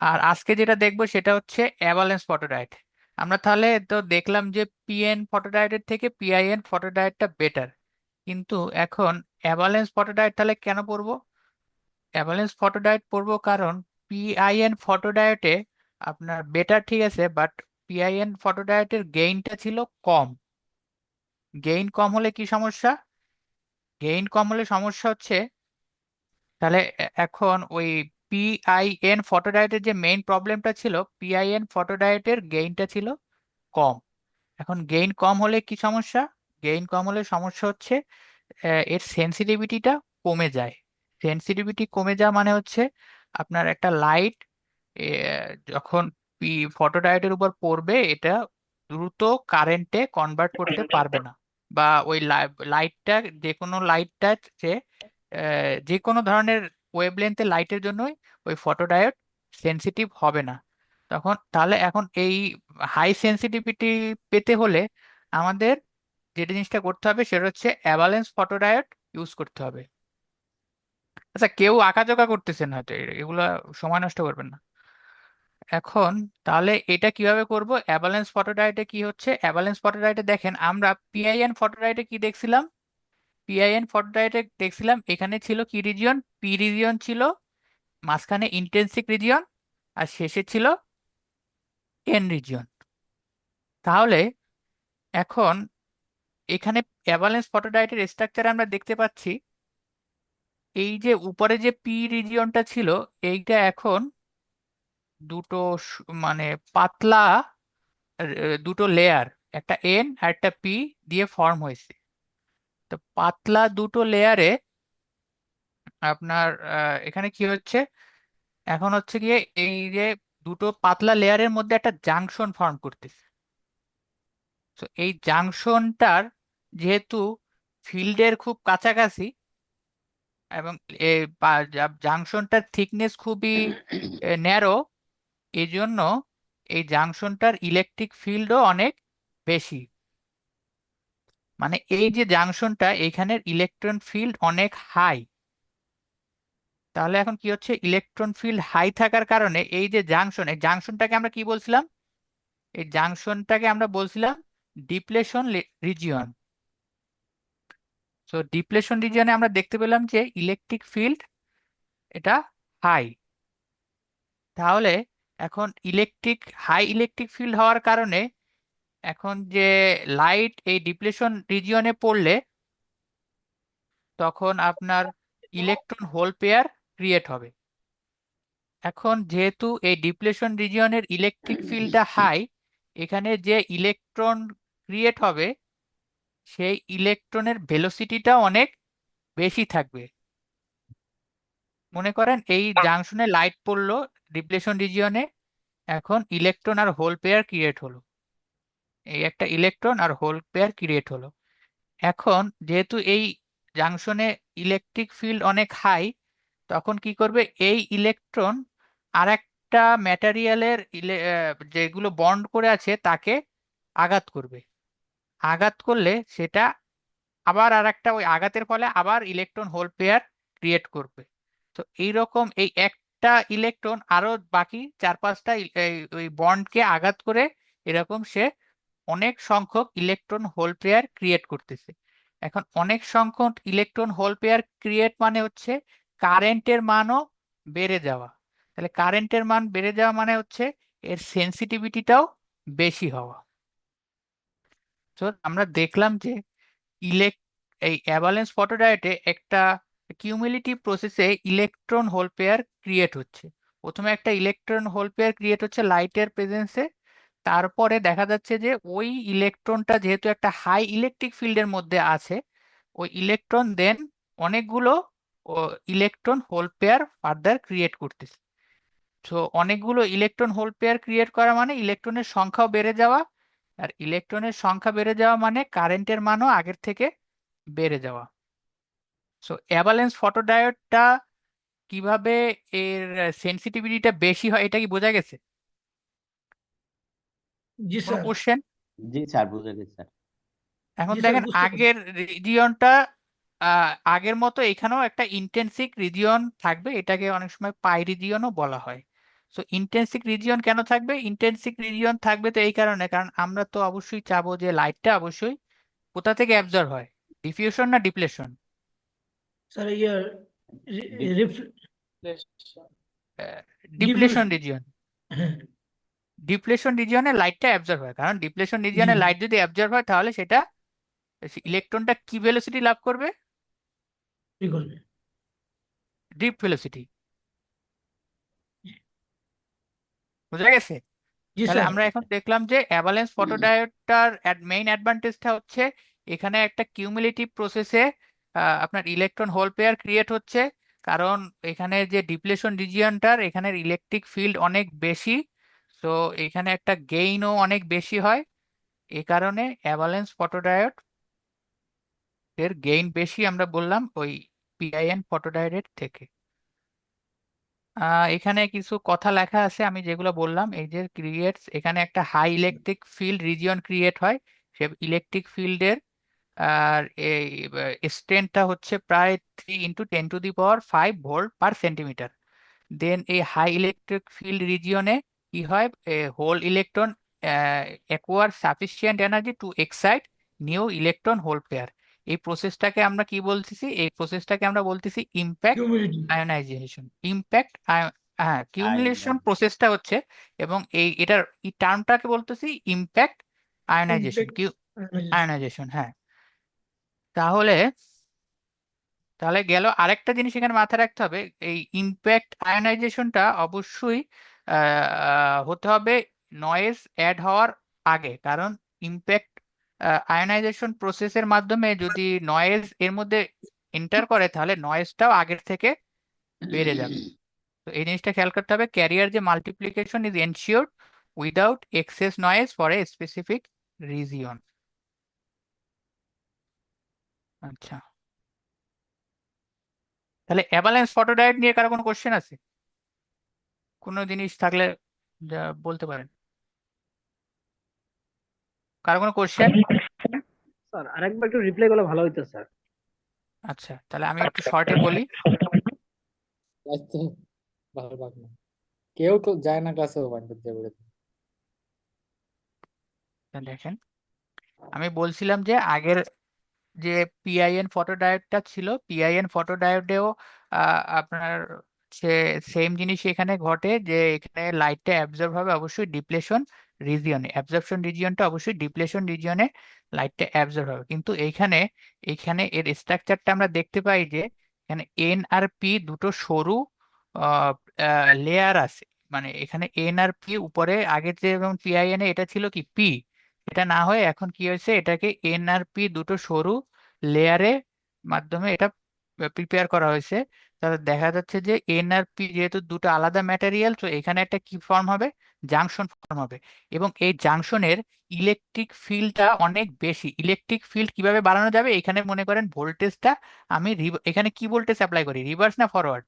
আর আজকে যেটা দেখব সেটা হচ্ছে অ্যাভালেন্স ফটোডায়েট আমরা তাহলে তো দেখলাম যে পিএন ফটোডায়েটের থেকে পিআইএন ফটোডায়েটটা বেটার কিন্তু এখন অ্যাভালেন্স ফটোডায়েট তাহলে কেন পড়ব অ্যাভালেন্স ফটোডায়েট পড়ব কারণ পিআইএন ফটোডায়েটে আপনার বেটার ঠিক আছে বাট পিআইএন ফটোডায়েটের গেইনটা ছিল কম। গেইন কম হলে কি সমস্যা? গেইন কম হলে সমস্যা হচ্ছে, তাহলে এখন ওই পিআইএন ফটোডায়েটের যে মেইন প্রবলেমটা ছিল পিআইএন ফটোডায়েটের গেইনটা ছিল কম। এখন গেইন কম হলে কি সমস্যা? গেইন কম হলে সমস্যা হচ্ছে এর সেন্সিটিভিটিটা কমে যায়। সেন্সিটিভিটি কমে যাওয়া মানে হচ্ছে আপনার একটা লাইট যখন পি ফটোডায়েটের উপর পড়বে, এটা দ্রুত কারেন্টে কনভার্ট করতে পারবে না। বা ওই লাইটটা যে কোনো লাইটটা যে যে কোনো ধরনের ওয়েভলেন্থের লাইটের জন্যই ওই ফটোডায়োড সেন্সিটিভ হবে না। তখন তাহলে এখন এই হাই সেন্সিটিভিটি পেতে হলে আমাদের যে জিনিসটা করতে হবে সেটা হচ্ছে অ্যাভালেন্স ফটোডায়োড ইউজ করতে হবে। আচ্ছা কেউ আঁকাজোকা করতেছেন হয়তো, এগুলা সময় নষ্ট করবেন না। এখন তাহলে এটা কীভাবে করব? অ্যাভালেন্স ফটোডায়োডে কি হচ্ছে? অ্যাভালেন্স ফটোডায়োডে দেখেন, আমরা পিআইএন ফটোডায়োডে কি দেখছিলাম? পিআইএন ফটোডায়োডে দেখছিলাম, এখানে ছিল কি রিজিয়ন পি রিজিয়ন ছিল, মাঝখানে ইন্টেন্সিক রিজিয়ন আর শেষে ছিল এন রিজিয়ন তাহলে এখন এখানে অ্যাভালেন্স ফটোডায়োডের স্ট্রাকচার আমরা দেখতে পাচ্ছি, এই যে উপরে যে পি রিজিয়নটা ছিল, এইটা এখন দুটো মানে পাতলা দুটো লেয়ার একটা এন আর একটা পি দিয়ে ফর্ম হয়েছে। তো পাতলা দুটো লেয়ারে আপনার এখানে কি হচ্ছে? এখন হচ্ছে গিয়ে এই যে দুটো পাতলা লেয়ারের মধ্যে একটা জাংশন ফর্ম করতেছে। তো এই জাংশনটার যেহেতু ফিল্ডের খুব কাছাকাছি এবং জাংশনটার থিকনেস খুবই ন্যারো এই জন্য এই জাংশনটার ইলেকট্রিক ফিল্ডও অনেক বেশি। মানে এই যে জাংশনটা এখানের ইলেকট্রন ফিল্ড অনেক হাই তাহলে এখন কি হচ্ছে? ইলেকট্রন ফিল্ড হাই থাকার কারণে এই যে জাংশন এই জাংশনটাকে আমরা কি বলছিলাম? এই জাংশনটাকে আমরা বলছিলাম ডিপ্লেশন রিজিয়ন সো ডিপ্লেশন রিজিয়নে আমরা দেখতে পেলাম যে ইলেকট্রিক ফিল্ড এটা হাই তাহলে এখন ইলেকট্রিক হাই ইলেকট্রিক ফিল্ড হওয়ার কারণে এখন যে লাইট এই ডিপ্লেশন রিজিয়নে পড়লে তখন আপনার ইলেকট্রন হোল পেয়ার ক্রিয়েট হবে। এখন যেহেতু এই ডিপ্লেশন রিজিয়নের ইলেকট্রিক ফিল্ডটা হাই এখানে যে ইলেকট্রন ক্রিয়েট হবে, সেই ইলেকট্রনের ভেলোসিটিটা অনেক বেশি থাকবে। মনে করেন এই জাংশনে লাইট পড়ল ডিপ্লেশন রিজিয়নে এখন ইলেকট্রন আর হোল পেয়ার ক্রিয়েট হলো। এই একটা ইলেকট্রন আর হোল পেয়ার ক্রিয়েট হলো। এখন যেহেতু এই জাংশনে ইলেকট্রিক ফিল্ড অনেক হাই তখন কি করবে? এই ইলেকট্রন আর একটা ম্যাটেরিয়ালের যেগুলো বন্ড করে আছে তাকে আঘাত করবে। আঘাত করলে সেটা আবার আর একটা ওই আঘাতের ফলে আবার ইলেকট্রন হোল পেয়ার ক্রিয়েট করবে। তো এইরকম এই একটা ইলেকট্রন আরও বাকি চার পাঁচটা ওই বন্ডকে আঘাত করে এরকম সে অনেক সংখ্যক ইলেকট্রন হোল পেয়ার ক্রিয়েট করতেছে। এখন অনেক সংখ্যক ইলেকট্রন হোল পেয়ার ক্রিয়েট মানে হচ্ছে কারেন্টের মানও বেড়ে যাওয়া। তাহলে কারেন্টের মান বেড়ে যাওয়া মানে হচ্ছে এর সেন্সিটিভিটিটাও বেশি হওয়া। তো আমরা দেখলাম যে ইলেক এই অ্যাভালেন্স ফটোডায়েটে একটা কিউমুলেটিভ প্রসেসে ইলেকট্রন হোল পেয়ার ক্রিয়েট হচ্ছে। প্রথমে একটা ইলেকট্রন হোল পেয়ার ক্রিয়েট হচ্ছে লাইটের প্রেজেন্সে তারপরে দেখা যাচ্ছে যে ওই ইলেকট্রনটা যেহেতু একটা হাই ইলেকট্রিক ফিল্ডের মধ্যে আছে, ওই ইলেকট্রন দেন অনেকগুলো electron hole pair further create করতেছে। তো অনেকগুলো ইলেকট্রন হোল পেয়ার ক্রিয়েট করা মানে ইলেকট্রনের সংখ্যাও বেড়ে যাওয়া, আর ইলেকট্রনের সংখ্যা বেড়ে যাওয়া মানে কারেন্টের মানও আগের থেকে বেড়ে যাওয়া। সো অ্যাভালেন্স ফটোডায়োডটা কীভাবে এর সেন্সিটিভিটিটা বেশি হয়, এটা কি বোঝা গেছে? জি কোনো স্যার। কোশ্চেন জি স্যার বুঝে গেছে স্যার। এখন দেখেন আগের রিজিয়নটা আগের মতো এখানেও একটা ইন্টেন্সিক রিজিয়ন থাকবে এটাকে অনেক সময় পাই রিজিয়নও বলা হয়। সো ইন্টেন্সিক রিজিয়ন কেন থাকবে? ইন্টেন্সিক রিজিয়ন থাকবে তো এই কারণে কারণ আমরা তো অবশ্যই চাবো যে লাইটটা অবশ্যই কোথা থেকে অ্যাবজর্ব হয়? ডিফিউশন না ডিপ্লেশন স্যার ইয়ে রিফ- ডিপ্লেশন রিজিয়ন ডিপ্লেশন রিজিয়নে লাইটটা অ্যাবজর্ব হয়। কারণ ডিপ্লেশন রিজিয়নে লাইট যদি অ্যাবজর্ব হয় তাহলে সেটা ইলেকট্রনটা কি ভেলোসিটি লাভ করবে? কি করবে? ডিপ ভেলোসিটি বুঝা গেছে? তাহলে আমরা এখন দেখলাম যে অ্যাভালেন্স ফটোডায়োডটার মেইন অ্যাডভান্টেজটা হচ্ছে এখানে একটা কিউমুলেটিভ প্রসেসে আপনার ইলেকট্রন হোল পেয়ার ক্রিয়েট হচ্ছে। কারণ এখানে যে ডিপ্লেশন রিজিয়নটার এখানের ইলেকট্রিক ফিল্ড অনেক বেশি। সো এখানে একটা গেইনও অনেক বেশি হয়। এই কারণে অ্যাভালেন্স ফটোডায়োড এর গেইন বেশি আমরা বললাম ওই পিআইএন ফটোডায়োডের থেকে। এখানে কিছু কথা লেখা আছে, আমি যেগুলো বললাম, এই যে ক্রিয়েটস এখানে একটা high electric field region create হয়, সে ইলেকট্রিক ফিল্ডের আর এই স্ট্রেন্থটা হচ্ছে প্রায় three into ten to the power five volt per centimetre then এই হাই ইলেকট্রিক ফিল্ড রিজিয়নে কি হয়? Hole electron acquire sufficient energy to excite new electron hole pair এই প্রসেসটাকে আমরা কি বলতেছি? এই প্রসেসটাকে আমরা বলতেছি ইম্প্যাক্ট আয়নাইজেশন ইম্প্যাক্ট হ্যাঁ কিউমুলেশন প্রসেসটা হচ্ছে এবং এই এটার এই টার্মটাকে বলতেছি ইম্প্যাক্ট আয়নাইজেশন Impact কিউ আয়নাইজেশন হ্যাঁ। তাহলে তাহলে গেল আরেকটা জিনিস এখানে মাথায় রাখতে হবে। এই ইম্প্যাক্ট আয়নাইজেশনটা অবশ্যই আহ, হতে হবে নয়েজ অ্যাড হওয়ার আগে। কারণ ইম্প্যাক্ট আয়নাইজেশন প্রসেসের মাধ্যমে যদি নয়েজ এর মধ্যে এন্টার করে, তাহলে নয়েজটাও আগের থেকে বেড়ে যাবে। তো এই জিনিসটা খেয়াল করতে হবে ক্যারিয়ার যে multiplication is ensured without excess noise for a specific region আচ্ছা। তাহলে অ্যাভালেন্স ফটোডায়েট নিয়ে কারও কোনো কোশ্চেন আছে? কোনো জিনিস থাকলে বলতে পারেন। কারও কোনো কোশ্চেন স্যার আরেকবার একটু রিপ্লাই করলে ভালো হইতো স্যার। আচ্ছা তাহলে আমি একটু শর্টে বলি। আচ্ছা কেউ তো যায় না ক্লাসে দেখেন আমি বলছিলাম যে আগের যে পিআইএন ফটো ফটোডায়োডটা ছিল পিআইএন ফটোডায়োডেও আপনার সে সেম জিনিস এখানে ঘটে যে এখানে লাইটটা অ্যাবজর্ব হবে অবশ্যই ডিপ্লেশন রিজিয়নে অ্যাবজর্পশন রিজিয়নটা অবশ্যই ডিপ্লেশন রিজিয়নে লাইটটা অ্যাবজর্ব হবে। কিন্তু এইখানে এইখানে এর স্ট্রাকচারটা আমরা দেখতে পাই যে এখানে এন আর পি দুটো সরু লেয়ার আছে। মানে এখানে এন আর পি উপরে, আগে যে যেমন পিআইএন এটা ছিল কি? পি এটা না হয়ে এখন কি হয়েছে? এটাকে এন আর পি দুটো সরু লেয়ারে মাধ্যমে এটা প্রিপেয়ার করা হয়েছে। তাহলে দেখা যাচ্ছে যে এন আর পি যেহেতু দুটো আলাদা ম্যাটেরিয়াল তো এখানে একটা কি ফর্ম হবে? জাংশন ফর্ম হবে। এবং এই জাংশনের ইলেকট্রিক ফিল্ডটা অনেক বেশি। ইলেকট্রিক ফিল্ড কীভাবে বাড়ানো যাবে? এখানে মনে করেন ভোল্টেজটা আমি এখানে কি ভোল্টেজ অ্যাপ্লাই করি? রিভার্স না ফরওয়ার্ড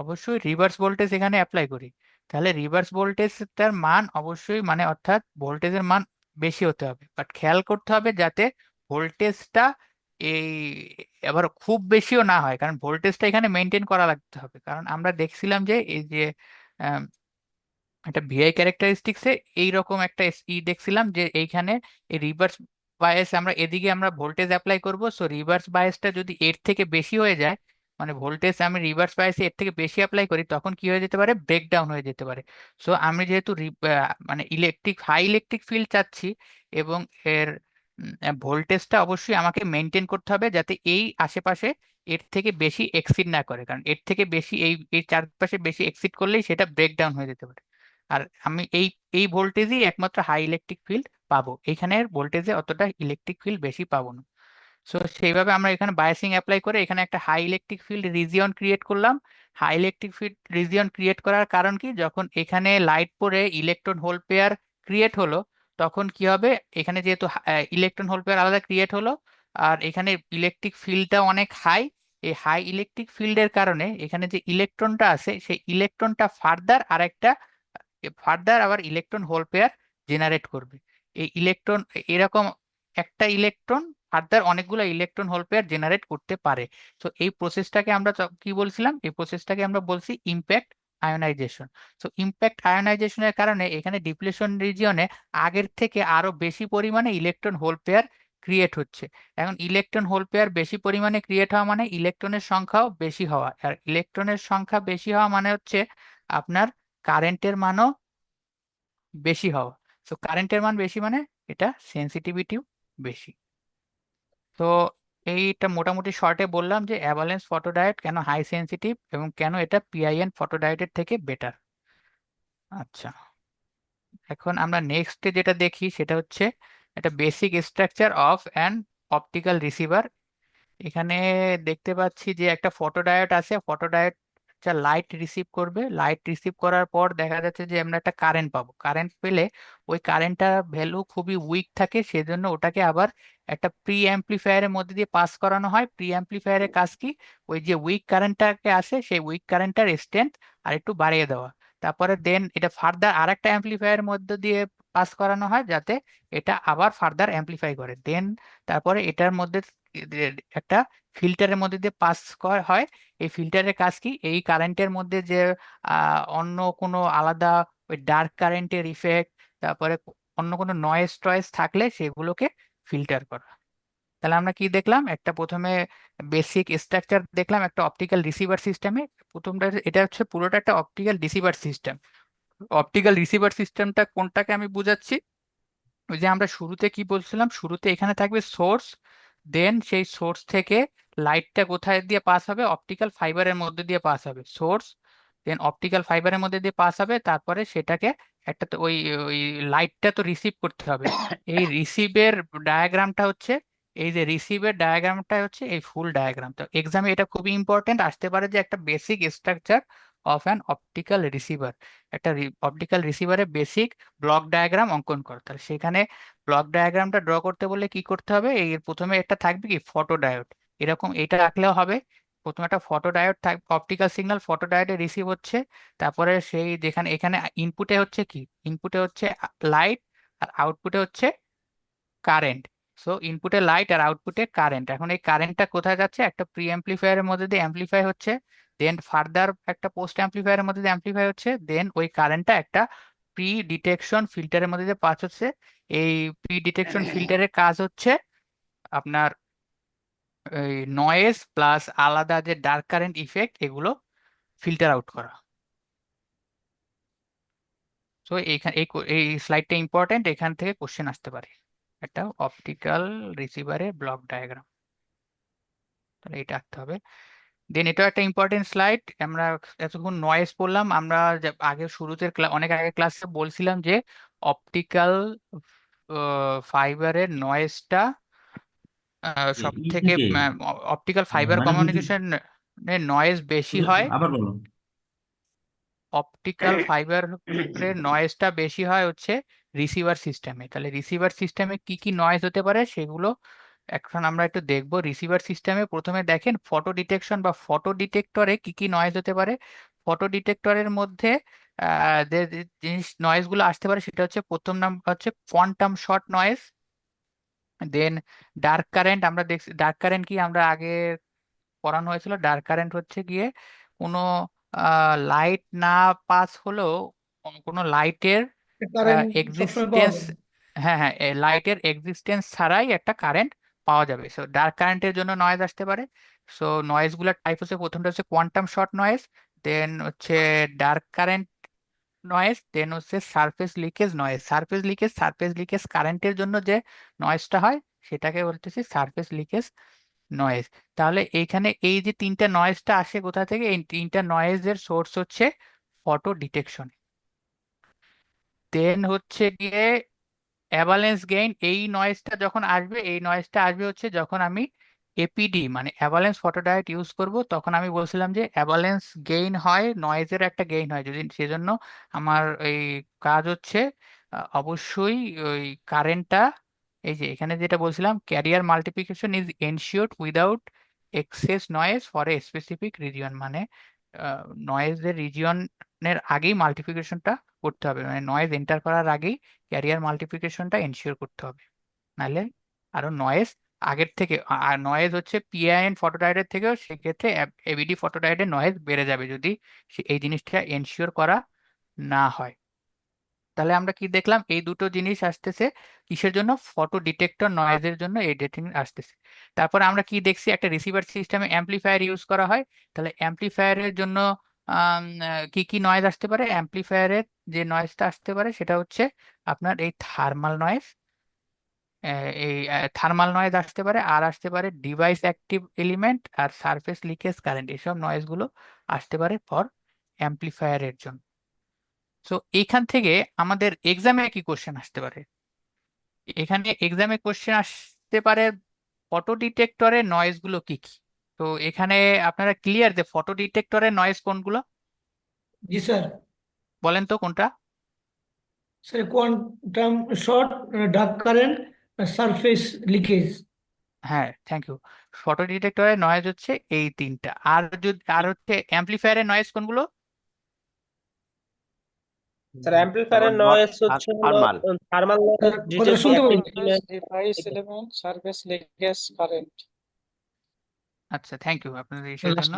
অবশ্যই রিভার্স ভোল্টেজ এখানে অ্যাপ্লাই করি। তাহলে রিভার্স ভোল্টেজটার মান অবশ্যই মানে অর্থাৎ ভোল্টেজের মান বেশি হতে হবে। বাট খেয়াল করতে হবে যাতে ভোল্টেজটা এই এবার খুব বেশিও না হয়। কারণ ভোল্টেজটা এখানে মেনটেন করা লাগতে হবে। কারণ আমরা দেখছিলাম যে, এই যে একটা ভিআই ক্যারেক্টারিস্টিক্সে এইরকম একটা ই দেখছিলাম যে, এইখানে এই রিভার্স বায়াস আমরা এদিকে আমরা ভোল্টেজ অ্যাপ্লাই করব। সো রিভার্স বায়াসটা যদি এর থেকে বেশি হয়ে যায় মানে ভোল্টেজ আমি রিভার্স বায়াসে এর থেকে বেশি অ্যাপ্লাই করি, তখন কি হয়ে যেতে পারে? ব্রেকডাউন হয়ে যেতে পারে। সো আমি যেহেতু মানে ইলেকট্রিক হাই ইলেকট্রিক ফিল্ড চাচ্ছি এবং এর ভোল্টেজটা অবশ্যই আমাকে মেনটেন করতে হবে যাতে এই আশেপাশে এর থেকে বেশি এক্সিড না করে। কারণ এর থেকে বেশি এই এই চারপাশে বেশি এক্সিড করলেই সেটা ব্রেকডাউন হয়ে যেতে পারে। আর আমি এই এই ভোল্টেজই একমাত্র হাই ইলেকট্রিক ফিল্ড পাবো। এখানের ভোল্টেজে অতটা ইলেকট্রিক ফিল্ড বেশি পাবো না। সো সেইভাবে আমরা এখানে বায়াসিং অ্যাপ্লাই করে এখানে একটা high electric field region create করলাম। High electric field region create করার কারণ কি? যখন এখানে লাইট পড়ে ইলেকট্রন হোল পেয়ার ক্রিয়েট হলো তখন কি হবে? এখানে যেহেতু ইলেকট্রন হোল পেয়ার আলাদা ক্রিয়েট হলো, আর এখানে ইলেকট্রিক ফিল্ডটা অনেক হাই এই হাই ইলেকট্রিক ফিল্ডের কারণে এখানে যে ইলেকট্রনটা আছে, সেই ইলেকট্রনটা ফার্দার আর একটা ফার্দার আবার ইলেকট্রন হোল পেয়ার জেনারেট করবে। এই ইলেকট্রন এরকম একটা ইলেকট্রন ফার্দার অনেকগুলো ইলেকট্রন হোল পেয়ার জেনারেট করতে পারে। তো এই প্রসেসটাকে আমরা কি বলছিলাম? এই প্রসেসটাকে আমরা বলছি ইম্প্যাক্ট আয়োনাইজেশন। সো ইম্প্যাক্ট আয়োনাইজেশনের কারণে এখানে ডিপ্লেশন রিজিয়নে আগের থেকে আরও বেশি পরিমাণে ইলেকট্রন হোল পেয়ার ক্রিয়েট হচ্ছে। এখন ইলেকট্রন হোল পেয়ার বেশি পরিমাণে ক্রিয়েট হওয়া মানে ইলেকট্রনের সংখ্যাও বেশি হওয়া। আর ইলেকট্রনের সংখ্যা বেশি হওয়া মানে হচ্ছে আপনার কারেন্টের মানও বেশি হওয়া। সো কারেন্টের মান বেশি মানে এটা সেন্সিটিভিটিও বেশি। তো এইটা মোটামুটি শর্টে বললাম যে অ্যাভালেন্স ডায়েট কেন হাই সেন্সিটিভ এবং কেন এটা পিআইএন ফটো ডায়েটের থেকে বেটার আচ্ছা এখন আমরা নেক্সটে যেটা দেখি সেটা হচ্ছে এটা basic structure of an optical receiver এখানে দেখতে পাচ্ছি যে একটা ফটো ডায়েট আছে ফটোডায়োড যা লাইট রিসিভ করবে লাইট রিসিভ করার পর দেখা যাচ্ছে যে আমরা একটা কারেন্ট পাবো। কারেন্ট পেলে ওই কারেন্টটা ভ্যালু খুবই উইক থাকে, সেজন্য ওটাকে আবার একটা প্রি অ্যাম্প্লিফায়ারের মধ্যে দিয়ে পাস করানো হয়। প্রি অ্যাম্প্লিফায়ারের কাজ কি? ওই যে উইক কারেন্টটাকে আসে, সেই উইক কারেন্টটার স্ট্রেন্থ আর একটু বাড়িয়ে দেওয়া। তারপরে দেন এটা ফার্দার আরেকটা অ্যাম্প্লিফায়ারের মধ্যে দিয়ে পাস করানো হয়, যাতে এটা আবার ফার্দার অ্যাম্প্লিফাই করে। দেন তারপরে এটার মধ্যে একটা ফিল্টারের মধ্যে দিয়ে পাস করা হয়। এই ফিল্টারের কাজ কি? এই কারেন্টের মধ্যে যে অন্য কোনো আলাদা ওই ডার্ক কারেন্টের ইফেক্ট তারপরে অন্য কোনো নয়েজ টয়েজ থাকলে সেগুলোকে ফিল্টার করা। তাহলে আমরা কি দেখলাম? একটা প্রথমে বেসিক স্ট্রাকচার দেখলাম, একটা অপটিক্যাল রিসিভার সিস্টেমে প্রথমটা এটা হচ্ছে পুরোটা একটা optical receiver system optical receiver সিস্টেমটা কোনটাকে আমি বুঝাচ্ছি? ওই যে আমরা শুরুতে কি বলছিলাম? শুরুতে এখানে থাকবে সোর্স দেন সেই সোর্স থেকে লাইটটা কোথায় দিয়ে পাস হবে? অপটিক্যাল ফাইবারের মধ্যে দিয়ে পাস হবে। সোর্স দেন অপটিক্যাল ফাইবারের মধ্যে দিয়ে পাস হবে। তারপরে সেটাকে একটা তো ওই ওই লাইটটা তো রিসিভ করতে হবে। এই রিসিভের ডায়াগ্রামটা হচ্ছে, এই যে রিসিভের ডায়াগ্রামটা হচ্ছে এই ফুল ডায়াগ্রাম তো এক্সামে এটা খুবই ইম্পর্টেন্ট আসতে পারে যে একটা basic structure of an optical receiver একটা অপটিক্যাল রিসিভারের বেসিক ব্লক ডায়াগ্রাম অঙ্কন করতে হবে সেখানে ব্লক ডায়াগ্রামটা ড্র করতে বললে কি করতে হবে? এই প্রথমে একটা থাকবে কি? ফটো ডায়োড এরকম এটা রাখলেও হবে। প্রথমে একটা ফটো ডায়োড থাকবে অপটিক্যাল সিগন্যাল ফটো ডায়োডে রিসিভ হচ্ছে। তারপরে সেই যেখানে, এখানে ইনপুটে হচ্ছে কি? ইনপুটে হচ্ছে লাইট আর আউটপুটে হচ্ছে কারেন্ট সো ইনপুটে লাইট আর আউটপুটে কারেন্ট এখন এই কারেন্টটা কোথায় যাচ্ছে? একটা প্রি অ্যাম্প্লিফায়ারের মধ্যে দিয়ে অ্যাম্প্লিফাই হচ্ছে। দেন ফার্দার একটা পোস্ট অ্যাম্প্লিফায়ারের মধ্যে অ্যাম্প্লিফাই হচ্ছে দেন ওই কারেন্টটা একটা প্রি ডিটেকশন ফিল্টারের মধ্যে দিয়ে পাস হচ্ছে। এই প্রি ডিটেকশন ফিল্টারের কাজ হচ্ছে আপনার এই নয়েজ প্লাস আলাদা যে ডার্ক কারেন্ট ইফেক্ট এগুলো ফিল্টার আউট করা। তো এইখানে, এই এই স্লাইডটা ইম্পর্টেন্ট এখান থেকে কোশ্চেন আসতে পারে। একটা অপটিক্যাল রিসিভারের ব্লক ডায়াগ্রাম তাহলে এটা আঁকতে হবে। দেন এটাও একটা ইম্পর্টেন্ট স্লাইড আমরা এতক্ষণ নয়েজ পড়লাম। আমরা আগে শুরুতে অনেক আগে ক্লাসে বলছিলাম যে অপটিক্যাল ফাইবারের নয়েজটা সব থেকে অপটিক্যাল ফাইবার কমিউনিকেশন নয়েজ বেশি হয়। আবার বলো অপটিক্যাল ফাইবারের নয়েজটা বেশি হয় হচ্ছে রিসিভার সিস্টেমে তাহলে রিসিভার সিস্টেমে কি কি নয়েজ হতে পারে? সেগুলো এখন আমরা একটু দেখব রিসিভার সিস্টেমে প্রথমে দেখেন ফটো ডিটেকশন বা ফটো ডিটেক্টরে কি কি নয়েজ হতে পারে। ফটো ডিটেক্টরের মধ্যে যে জিনিস নয়েজগুলো আসতে পারে সেটা হচ্ছে প্রথম নাম হচ্ছে quantum short noise then dark current আমরা দেখছি ডার্ক কারেন্ট কি আমরা আগে পড়ানো হয়েছিল ডার্ক কারেন্ট হচ্ছে গিয়ে কোনো লাইট না পাস হলেও কোনো লাইটের এক্সিস্টেন্স হ্যাঁ হ্যাঁ লাইটের এক্সিস্টেন্স ছাড়াই একটা কারেন্ট পাওয়া যাবে। সো ডার্ক কারেন্টের জন্য নয়েজ আসতে পারে। সো নয়েজগুলোর টাইপ হচ্ছে, প্রথমটা হচ্ছে কোয়ান্টাম শর্ট নয়েজ দেন হচ্ছে ডার্ক কারেন্ট নয়েজ দেন হচ্ছে surface leakage noise surface leakage surface leakage কারেন্টের জন্য যে নয়েজটা হয়, সেটাকে বলতেছি সারফেস লিকেজ নয়েজ তাহলে এইখানে এই যে তিনটা নয়েজটা আসে কোথা থেকে? এই তিনটা নয়েজের সোর্স হচ্ছে ফটো ডিটেকশন দেন হচ্ছে গিয়ে অ্যাভালেন্স গেইন এই নয়েজটা যখন আসবে, এই নয়েজটা আসবে হচ্ছে যখন আমি এপিডি মানে অ্যাভালেন্স ফটোডায়োড ইউজ করব, তখন আমি বলছিলাম যে অ্যাভালেন্স গেইন হয় নয়েজের একটা গেইন হয়। যদি সেজন্য আমার এই কাজ হচ্ছে অবশ্যই ওই কারেন্টটা এই যে এখানে যেটা বলছিলাম carrier multiplication is ensured without excess noise for a specific region মানে নয়েজের রিজিয়নের আগেই মাল্টিপ্লিকেশনটা করতে হবে। মানে নয়েজ এন্টার করার আগেই ক্যারিয়ার মাল্টিপ্লিকেশনটা এনশিওর করতে হবে। নাহলে আরও নয়েজ আগের থেকে আর নয়েজ হচ্ছে পিআইএন ফটোডায়োডের থেকেও সেক্ষেত্রে এবিডি ফটোডায়োডের নয়েজ বেড়ে যাবে যদি এই জিনিসটা এনশিওর করা না হয়। তাহলে আমরা কি দেখলাম? এই দুটো জিনিস আসতেছে কিসের জন্য? ফটো ডিটেক্টর নয়েজের জন্য এই ডেটিং আসতেছে। তারপর আমরা কি দেখছি? একটা রিসিভার সিস্টেমে অ্যাম্পলিফায়ার ইউজ করা হয়। তাহলে অ্যাম্পলিফায়ারের জন্য কি কি নয়েজ আসতে পারে? অ্যাম্পলিফায়ারের যে নয়েজটা আসতে পারে সেটা হচ্ছে আপনার এই থার্মাল নয়েজ এই থার্মাল নয়েজ আসতে পারে, আর আসতে পারে ডিভাইস অ্যাক্টিভ এলিমেন্ট আর সারফেস লিকেজ কারেন্ট এসব নয়েজগুলো আসতে পারে ফর অ্যাম্পলিফায়ারের জন্য। সো এইখান থেকে আমাদের এক্সামে কি কোশ্চেন আসতে পারে? এখানে এক্সামে কোশ্চেন আসতে পারে অটো ডিটেক্টরের নয়েজগুলো কি কি? তো এখানে আপনারা ক্লিয়ার যে ফটো ডিটেক্টরের নয়েজ কোনগুলো? জি স্যার। বলেন তো কোনটা? Sir quantum short dark current surface leakage হ্যাঁ থ্যাংক ইউ ফটো ডিটেক্টরের নয়েজ হচ্ছে এই তিনটা। আর যদি আর হচ্ছে অ্যাম্পলিফায়ারের নয়েজ কোনগুলো? স্যার অ্যাম্পলিফায়ারের নয়েজ হচ্ছে thermal thermal noise surface leakage current আচ্ছা থ্যাংক ইউ আপনাদের ইসের জন্য।